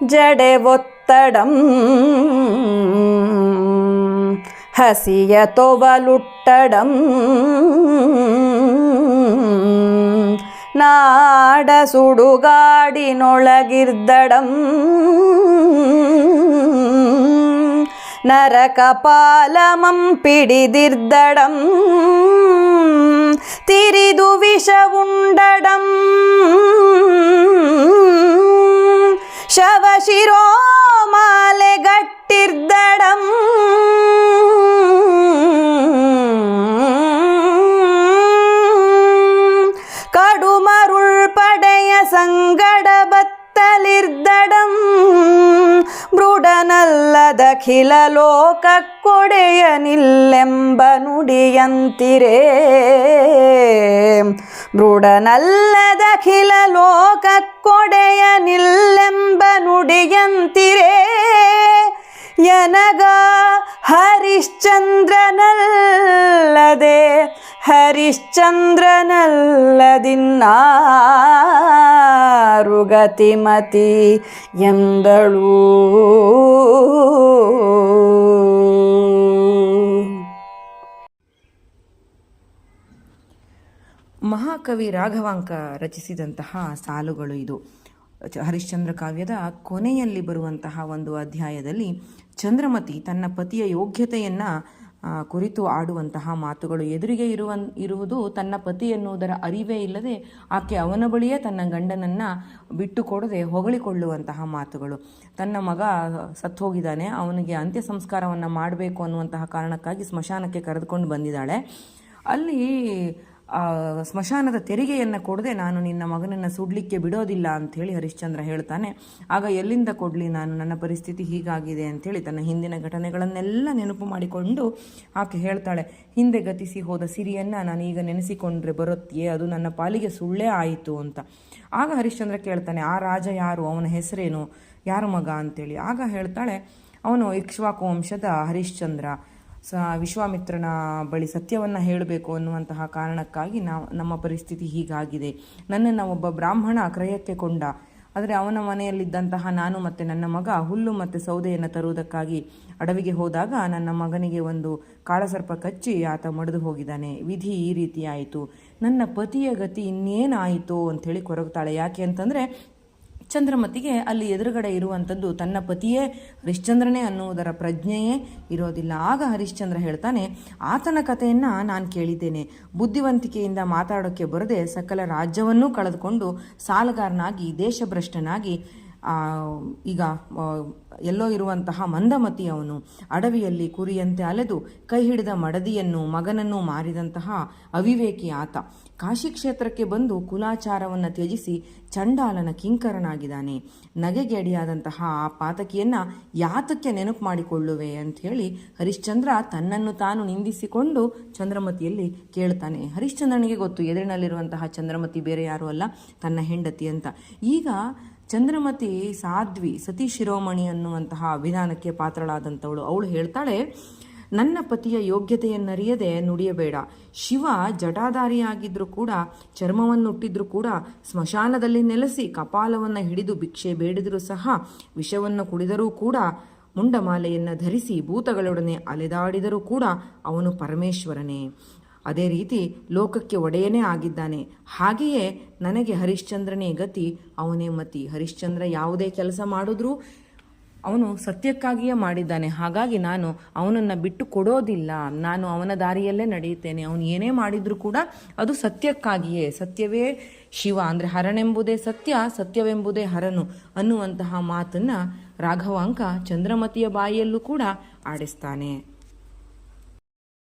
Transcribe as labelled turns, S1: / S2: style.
S1: ಜಡೆ ಒತ್ತಡಂ ಹಸಿಯ ತೊವಲುಟ್ಟಡಂ ನಾಡ ಸುಡುಗಾಡಿನೊಳಗಿರ್ದಡಂ ನರಕಪಾಲಮಂ ಪಿಡಿದಿರ್ದಡಂ ತಿರಿದು ವಿಷವುಂಡಡಂ ಶಿರೋಮಾಲೆಗಟ್ಟಿರ್ದಡಂ கடுமருள் படைய சங்கடபத்தலிர்தடம் ಮೃಡನಲ್ಲದಖಿಲ ಲೋಕಕ್ಕೊಡೆಯನಿಲ್ಲೆಂಬ ನುಡಿಯಂತಿರೇ ಮೃಡನಲ್ಲದಖಿಲ ಲೋಕಕ್ಕೊಡೆಯನಿಲ್ಲ ಯನಗ ಹರಿಶ್ಚಂದ್ರನಲ್ಲದೆ ಹರಿಶ್ಚಂದ್ರನಲ್ಲದಿನ್ನಾರುಗತಿಮತಿ ಎಂದಳು.
S2: ಮಹಾಕವಿ ರಾಘವಾಂಕ ರಚಿಸಿದಂತಹ ಸಾಲುಗಳು ಇದು. ಹರಿಶ್ಚಂದ್ರ ಕಾವ್ಯದ ಕೊನೆಯಲ್ಲಿ ಬರುವಂತಹ ಒಂದು ಅಧ್ಯಾಯದಲ್ಲಿ ಚಂದ್ರಮತಿ ತನ್ನ ಪತಿಯ ಯೋಗ್ಯತೆಯನ್ನು ಕುರಿತು ಆಡುವಂತಹ ಮಾತುಗಳು ಎದುರಿಗೆ ಇರುವ ಇರುವುದು ತನ್ನ ಪತಿ ಎನ್ನುವುದರ ಅರಿವೇ ಇಲ್ಲದೆ ಆಕೆ ಅವನ ಬಳಿಯೇ ತನ್ನ ಗಂಡನನ್ನ ಬಿಟ್ಟು ಕೊಡದೆ ಹೊಗಳಿಕೊಳ್ಳುವಂತಹ ಮಾತುಗಳು. ತನ್ನ ಮಗ ಸತ್ತು ಹೋಗಿದ್ದಾನೆ ಅವನಿಗೆ ಅಂತ್ಯ ಸಂಸ್ಕಾರವನ್ನು ಮಾಡಬೇಕು ಅನ್ನುವಂತಹ ಕಾರಣಕ್ಕಾಗಿ ಸ್ಮಶಾನಕ್ಕೆ ಕರೆದುಕೊಂಡು ಬಂದಿದ್ದಾಳೆ. ಅಲ್ಲಿ ಸ್ಮಶಾನದ ತೆರಿಗೆಯನ್ನು ಕೊಡದೆ ನಾನು ನಿನ್ನ ಮಗನನ್ನು ಸುಡ್ಲಿಕ್ಕೆ ಬಿಡೋದಿಲ್ಲ ಅಂಥೇಳಿ ಹರಿಶ್ಚಂದ್ರ ಹೇಳ್ತಾನೆ. ಆಗ ಎಲ್ಲಿಂದ ಕೊಡಲಿ ನಾನು? ನನ್ನ ಪರಿಸ್ಥಿತಿ ಹೀಗಾಗಿದೆ ಅಂಥೇಳಿ ತನ್ನ ಹಿಂದಿನ ಘಟನೆಗಳನ್ನೆಲ್ಲ ನೆನಪು ಮಾಡಿಕೊಂಡು ಆಕೆ ಹೇಳ್ತಾಳೆ, ಹಿಂದೆ ಗತಿಸಿ ಹೋದ ಸಿರಿಯನ್ನು ನಾನು ಈಗ ನೆನೆಸಿಕೊಂಡ್ರೆ ಬರುತ್ತೆಯೇ ಅದು ನನ್ನ ಪಾಲಿಗೆ ಸುಳ್ಳೇ ಆಯಿತು ಅಂತ. ಆಗ ಹರಿಶ್ಚಂದ್ರ ಕೇಳ್ತಾನೆ, ಆ ರಾಜ ಯಾರು? ಅವನ ಹೆಸರೇನು? ಯಾರು ಮಗ? ಅಂತೇಳಿ ಆಗ ಹೇಳ್ತಾಳೆ, ಅವನು ಇಕ್ಷ್ವಾಕು ವಂಶದ ಹರಿಶ್ಚಂದ್ರ. ಸ, ವಿಶ್ವಾಮಿತ್ರನ ಬಳಿ ಸತ್ಯವನ್ನು ಹೇಳಬೇಕು ಅನ್ನುವಂತಹ ಕಾರಣಕ್ಕಾಗಿ ನಾವು, ನಮ್ಮ ಪರಿಸ್ಥಿತಿ ಹೀಗಾಗಿದೆ. ನನ್ನನ್ನು ಒಬ್ಬ ಬ್ರಾಹ್ಮಣ ಕ್ರಯಕ್ಕೆ ಕೊಂಡ. ಆದರೆ ಅವನ ಮನೆಯಲ್ಲಿದ್ದಂತಹ ನಾನು ಮತ್ತು ನನ್ನ ಮಗ ಹುಲ್ಲು ಮತ್ತು ಸೌದೆಯನ್ನು ತರುವುದಕ್ಕಾಗಿ ಅಡವಿಗೆ ಹೋದಾಗ ನನ್ನ ಮಗನಿಗೆ ಒಂದು ಕಾಳಸರ್ಪ ಕಚ್ಚಿ ಆತ ಮಡಿದು ಹೋಗಿದ್ದಾನೆ. ವಿಧಿ ಈ ರೀತಿ ಆಯಿತು. ನನ್ನ ಪತಿಯ ಗತಿ ಇನ್ನೇನಾಯಿತು ಅಂಥೇಳಿ ಕೊರಗುತ್ತಾಳೆ ಯಾಕೆ ಅಂತಂದರೆ ಚಂದ್ರಮತಿಗೆ ಅಲ್ಲಿ ಎದುರುಗಡೆ ಇರುವಂಥದ್ದು ತನ್ನ ಪತಿಯೇ. ಹರಿಶ್ಚಂದ್ರನೇ ಅನ್ನುವುದರ ಪ್ರಜ್ಞೆಯೇ ಇರೋದಿಲ್ಲ. ಆಗ ಹರಿಶ್ಚಂದ್ರ ಹೇಳ್ತಾನೆ, ಆತನ ಕಥೆಯನ್ನು ನಾನು ಕೇಳಿದ್ದೇನೆ. ಬುದ್ಧಿವಂತಿಕೆಯಿಂದ ಮಾತಾಡೋಕ್ಕೆ ಬರದೆ ಸಕಲ ರಾಜ್ಯವನ್ನೂ ಕಳೆದುಕೊಂಡು ಸಾಲಗಾರನಾಗಿ, ದೇಶಭ್ರಷ್ಟನಾಗಿ ಈಗ ಎಲ್ಲೋ ಇರುವಂತಹ ಮಂದಮತಿ ಅವನು ಅಡವಿಯಲ್ಲಿ ಕುರಿಯಂತೆ ಅಲೆದು ಕೈ ಹಿಡಿದ ಮಡದಿಯನ್ನು ಮಗನನ್ನು ಮಾರಿದಂತಹ ಅವಿವೇಕಿ ಆತ. ಕಾಶಿ ಕ್ಷೇತ್ರಕ್ಕೆ ಬಂದು ಕುಲಾಚಾರವನ್ನು ತ್ಯಜಿಸಿ ಚಂಡಾಲನ ಕಿಂಕರನಾಗಿದ್ದಾನೆ. ನಗೆಗೆ ಅಡಿಯಾದಂತಹ ಆ ಪಾತಕಿಯನ್ನ ಯಾತಕ್ಕೆ ನೆನಪು ಮಾಡಿಕೊಳ್ಳುವೆ ಅಂತ ಹೇಳಿ ಹರಿಶ್ಚಂದ್ರ ತನ್ನನ್ನು ತಾನು ನಿಂದಿಸಿಕೊಂಡು ಚಂದ್ರಮತಿಯಲ್ಲಿ ಕೇಳ್ತಾನೆ. ಹರಿಶ್ಚಂದ್ರನಿಗೆ ಗೊತ್ತು ಎದುರಿನಲ್ಲಿರುವಂತಹ ಚಂದ್ರಮತಿ ಬೇರೆ ಯಾರೂ ಅಲ್ಲ, ತನ್ನ ಹೆಂಡತಿ ಅಂತ. ಈಗ ಚಂದ್ರಮತಿ ಸಾಧ್ವಿ ಸತಿ ಶಿರೋಮಣಿ ಅನ್ನುವಂತಹ ಅಭಿಧಾನಕ್ಕೆ ಪಾತ್ರಳಾದಂಥವಳು. ಅವಳು ಹೇಳ್ತಾಳೆ, ನನ್ನ ಪತಿಯ ಯೋಗ್ಯತೆಯನ್ನರಿಯದೆ ನುಡಿಯಬೇಡ. ಶಿವ ಜಟಾಧಾರಿಯಾಗಿದ್ರೂ ಕೂಡ, ಚರ್ಮವನ್ನುಟ್ಟಿದ್ರೂ ಕೂಡ ಸ್ಮಶಾನದಲ್ಲಿ ನೆಲೆಸಿ ಕಪಾಲವನ್ನು ಹಿಡಿದು ಭಿಕ್ಷೆ ಬೇಡಿದರೂ ಸಹ, ವಿಷವನ್ನು ಕುಡಿದರೂ ಕೂಡ, ಮುಂಡಮಾಲೆಯನ್ನು ಧರಿಸಿ ಭೂತಗಳೊಡನೆ ಅಲೆದಾಡಿದರೂ ಕೂಡ ಅವನು ಪರಮೇಶ್ವರನೇ. ಅದೇ ರೀತಿ ಲೋಕಕ್ಕೆ ಒಡೆಯನೇ ಆಗಿದ್ದಾನೆ. ಹಾಗೆಯೇ ನನಗೆ ಹರಿಶ್ಚಂದ್ರನೇ ಗತಿ, ಅವನೇ ಮತಿ. ಹರಿಶ್ಚಂದ್ರ ಯಾವುದೇ ಕೆಲಸ ಮಾಡಿದ್ರೂ ಅವನು ಸತ್ಯಕ್ಕಾಗಿಯೇ ಮಾಡಿದ್ದಾನೆ. ಹಾಗಾಗಿ ನಾನು ಅವನನ್ನು ಬಿಟ್ಟು ಕೊಡೋದಿಲ್ಲ. ನಾನು ಅವನ ದಾರಿಯಲ್ಲೇ ನಡೆಯುತ್ತೇನೆ. ಅವನು ಏನೇ ಮಾಡಿದರೂ ಕೂಡ ಅದು ಸತ್ಯಕ್ಕಾಗಿಯೇ. ಸತ್ಯವೇ ಶಿವ ಅಂದರೆ ಹರನೆಂಬುದೇ ಸತ್ಯ, ಸತ್ಯವೆಂಬುದೇ ಹರನು ಅನ್ನುವಂತಹ ಮಾತನ್ನು ರಾಘವಾಂಕ ಚಂದ್ರಮತಿಯ ಬಾಯಿಯಲ್ಲೂ ಕೂಡ ಆಡಿಸ್ತಾನೆ.